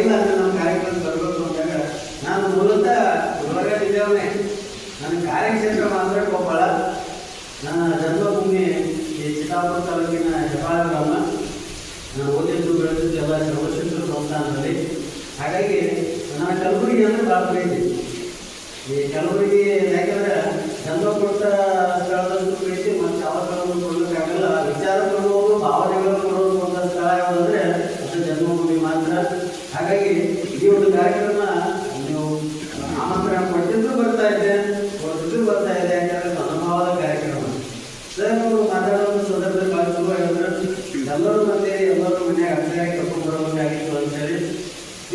ಇಲ್ಲ ನಮ್ಮ ಕಾರ್ಯಕ್ರಮ ಬರಬೇಕು ಅಂದಾಗ ನಾನು ಮೂಲತಃ ಗುಲ್ಬರ್ಗ ಜಿಲ್ಲೆಯವನೇ ನನ್ನ ಕಾರ್ಯಕ್ಷೇತ್ರ ಮಾತ್ರ ಕೊಪ್ಪಳ ನನ್ನ ಜನ್ಮಭೂಮಿ ಈ ಚಿತ್ತಾಪುರ ತಾಲೂಕಿನ ಹೆಬ್ಬಾಳ ಗ್ರಾಮ. ನಾನು ಓದಿದ್ದು, ಬೆಳೆದಿದ್ದು ಎಲ್ಲ ಸರ್ವಶಿಕ್ಷಣ ಸಂಸ್ಥಾನದಲ್ಲಿ. ಹಾಗಾಗಿ ನಾನು ಕಲಬುರಗಿ ಅಂದರೆ ಭಾಳ ಈ ಕಲಬುರಗಿ ಯಾಕಂದ್ರೆ ಜನ್ಮ ಸ್ಥಳದಂತೂ ಹಾಗಾಗಿ ಈ ಒಂದು ಕಾರ್ಯಕ್ರಮ ನೀವು ಆಮಂತ್ರಣ ಕೊಟ್ಟಿದ್ರು ಬರ್ತಾ ಇದೆ, ಕೊಟ್ಟಿದ್ರು ಬರ್ತಾ ಇದೆ ಅಂತಂದ್ರೆ ಮನೋಭಾವದ ಕಾರ್ಯಕ್ರಮ. ಸರ್, ನಾವು ಮಾತಾಡೋದು ಸಂದರ್ಭದಲ್ಲಿ ಹೇಳಿದ್ರೆ ಎಲ್ಲರೂ ಮತ್ತೆ ಎಲ್ಲರೂ ಮನೆಯಾಗ ಅಡುಗೆ ಕರ್ಕೊಂಡು ಅಂತೇಳಿ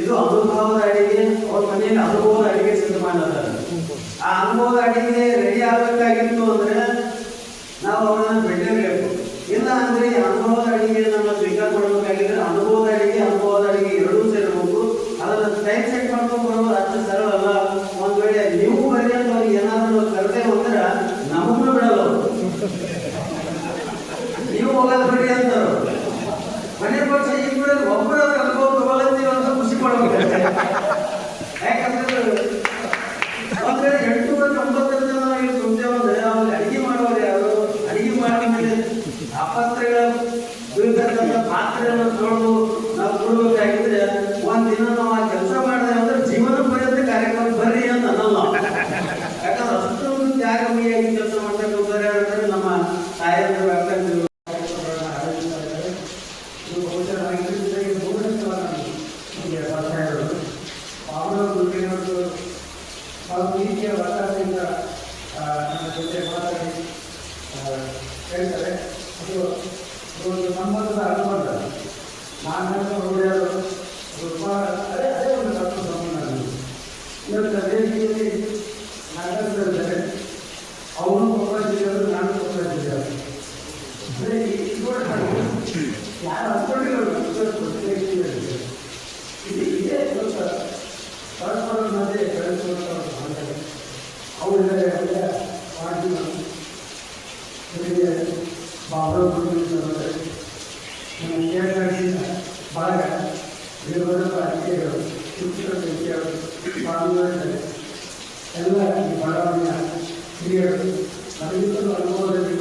ಇದು ಅನುಭವದ ಅಡಿಗೆ, ಅವ್ರ ಮನೆಯಲ್ಲಿ ಅನುಭವದ ಅಡಿಗೆ ಸಿದ್ಧ ಮಾಡ್ತಾರೆ ಆ ಅನುಭವದ ಅಡಿಗೆ ರೆಡಿ ಆಗಬೇಕಾಗಿತ್ತು ಅಂದ್ರೆ ನಾವು ಅವರನ್ನ ಅವರ ಗುರುವಿನವರು ಬಹಳ ಪ್ರೀತಿಯ ವಾತಾವರಣದಿಂದ ನನ್ನ ಜೊತೆ ಮಾತಾಡಿ ಹೇಳ್ತಾರೆ. ಅದು ಒಂದು ಸಂಬಂಧದ ಅನುಬಂಧ. ನಾನು ನೋಡ್ಯಾರು ಅದೇ ಅದೇ ಒಂದು ಸಂಬಂಧ. ಇವತ್ತು ಎಲ್ಲ ಈ ಬಡಾವಣೆಯ ಹಿರಿಯರು ನಮಗಿಂತಲೂ ಅನುಭವದಲ್ಲಿ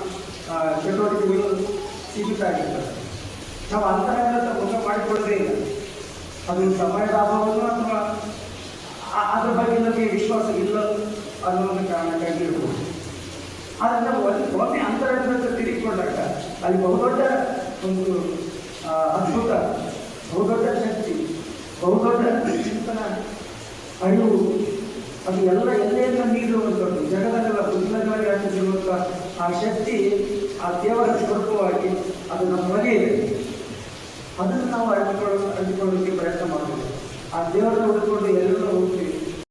ಚಟುವಟಿಕೆಗಳು ಸೀಮಿತ ಆಗಿರ್ತದೆ ನಾವು ಅಂತರಂಗದ ಮುಖ ಮಾಡಿಕೊಳ್ಳದೇ ಇಲ್ಲ. ಅದು ಸಮಯದ ಅಭಾವವೋ ಅಥವಾ ಅದರ ಬಗ್ಗೆ ನಮಗೆ ವಿಶ್ವಾಸ ಇಲ್ಲ ಅನ್ನೋ ಕಾರಣಕ್ಕಾಗಿ ಇರ್ಬೋದು. ಆದರೆ ನಾವು ಒಮ್ಮೆ ಅಂತರಂಗದ ತಿರುಗಿಕೊಂಡಾಗ ಅಲ್ಲಿ ಬಹುದೊಡ್ಡ ಒಂದು ಅದ್ಭುತ, ಬಹುದೊಡ್ಡ ಶಕ್ತಿ, ಬಹುದೊಡ್ಡ ಚಿಂತನ, ಅರಿವು, ಅದು ಎಲ್ಲ ಎಲ್ಲೆಲ್ಲ ನೀಡುವಂಥದ್ದು ಜಗದಲ್ಲೆಲ್ಲ ಪುಸ್ತಕಗಳಲ್ಲಿ ಹಾಕಿಸಿರುವಂಥ ಆ ಶಕ್ತಿ ಆ ದೇವರ ಸ್ವರೂಪವಾಗಿ ಅದು ನಮ್ಮೊಳಗೆ ಇದೆ. ಅದನ್ನು ನಾವು ಅರಿತುಕೊಳ್ಳ ಅರಿತುಕೊಳ್ಳೋದಕ್ಕೆ ಪ್ರಯತ್ನ ಮಾಡಬೇಕು ಆ ದೇವರನ್ನು ಹುಡುಕೊಂಡು ಎಲ್ಲರೂ